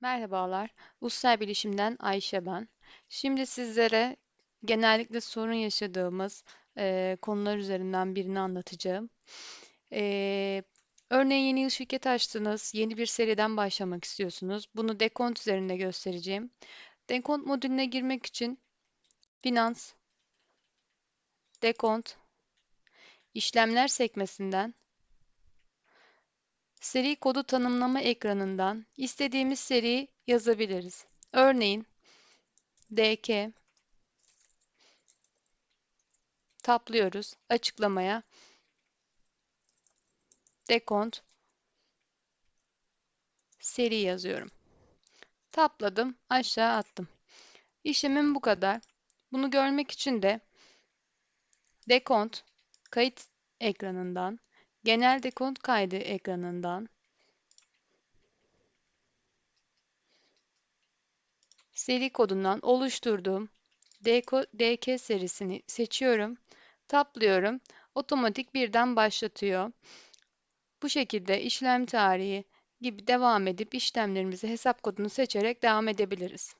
Merhabalar, Ulusal Bilişim'den Ayşe ben. Şimdi sizlere genellikle sorun yaşadığımız eee, konular üzerinden birini anlatacağım. Eee, örneğin yeni yıl şirket açtınız, yeni bir seriden başlamak istiyorsunuz. Bunu dekont üzerinde göstereceğim. Dekont modülüne girmek için Finans, Dekont, İşlemler sekmesinden seri kodu tanımlama ekranından istediğimiz seriyi yazabiliriz. Örneğin DK taplıyoruz açıklamaya dekont seri yazıyorum. Tapladım, aşağı attım. İşlemim bu kadar. Bunu görmek için de dekont kayıt ekranından, genel dekont kaydı ekranından seri kodundan oluşturduğum DK serisini seçiyorum. Taplıyorum. Otomatik birden başlatıyor. Bu şekilde işlem tarihi gibi devam edip işlemlerimizi hesap kodunu seçerek devam edebiliriz.